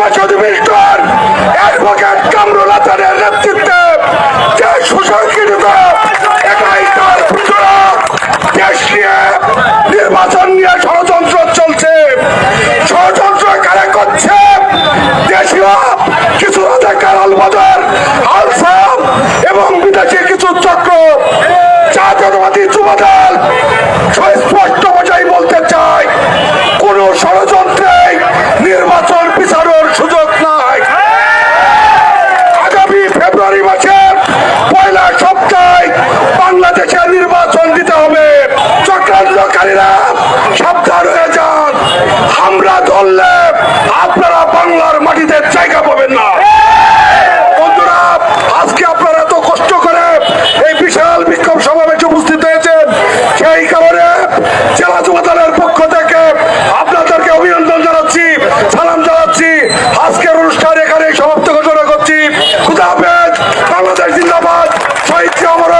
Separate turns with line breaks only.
নির্বাচন এক বছর অত্যাচারীরা সবকার হয়ে যান। আমরা ধরলে আপনারা বাংলার মাটিতে জায়গা পাবেন না। জেলা পক্ষ থেকে আপনাদেরকে অভিনন্দন জানাচ্ছি আজকের এখানে সমাপ্ত ঘোষণা করছি। বাংলাদেশ জিন্দাবাদ। শহীদ অমর